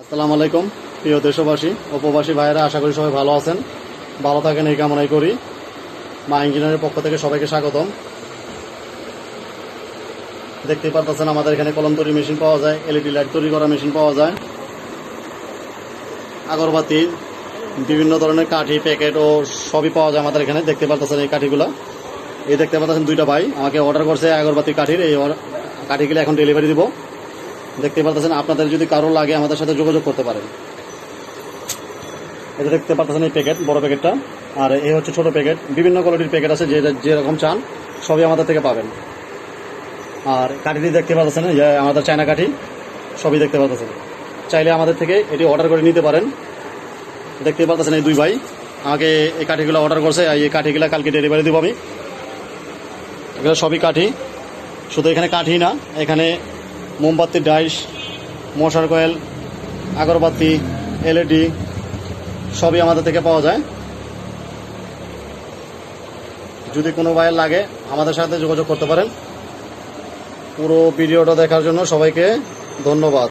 আসসালামু আলাইকুম, প্রিয় দেশবাসী ও প্রবাসী ভাইয়েরা, আশা করি সবাই ভালো আছেন। ভালো থাকেন এই কামনাই করি। মা ইঞ্জিনিয়ারের পক্ষ থেকে সবাইকে স্বাগতম। দেখতে পারতেছেন আমাদের এখানে কলম তৈরি মেশিন পাওয়া যায়, এলইডি লাইট তৈরি করা মেশিন পাওয়া যায়। আগরবাতি, বিভিন্ন ধরনের কাঠি, প্যাকেট ও সবই পাওয়া যায় আমাদের এখানে। দেখতে পারতেছেন এই কাঠিগুলো। এই দেখতে পারতেছেন দুইটা ভাই। আমাকে অর্ডার করছে আগরবাতি কাঠির। এই কাঠিগুলো এখন ডেলিভারি দিব। দেখতে পারতেছেন, আপনাদের যদি কারও লাগে আমাদের সাথে যোগাযোগ করতে পারেন। এটা দেখতে পারতেছেন এই প্যাকেট বড় প্যাকেটটা আর এই হচ্ছে ছোট প্যাকেট বিভিন্ন কোয়ালিটির প্যাকেট আছে যে যেরকম চান, সবই আমাদের থেকে পাবেন। আর কাঠিটি দেখতে পাচ্ছেন আমাদের চায়না কাঠি, সবই দেখতে পাচ্ছেন চাইলে আমাদের থেকে এটি অর্ডার করে নিতে পারেন। দেখতে পাচ্ছেন এই দুই ভাই আমাকে এই কাঠিগুলো অর্ডার করছে এই কাঠিগুলো কালকে ডেলিভারি দেবো আমি। এগুলো সবই কাঠি, শুধু এখানে কাঠি না, এখানে মোমবাতির ডাইস, মশার কয়েল, আগরবাতি, এলইডি, সবই আমাদের থেকে পাওয়া যায়। যদি কোনো ভাইয়ের লাগে, আমাদের সাথে যোগাযোগ করতে পারেন। পুরো ভিডিওটা দেখার জন্য সবাইকে ধন্যবাদ।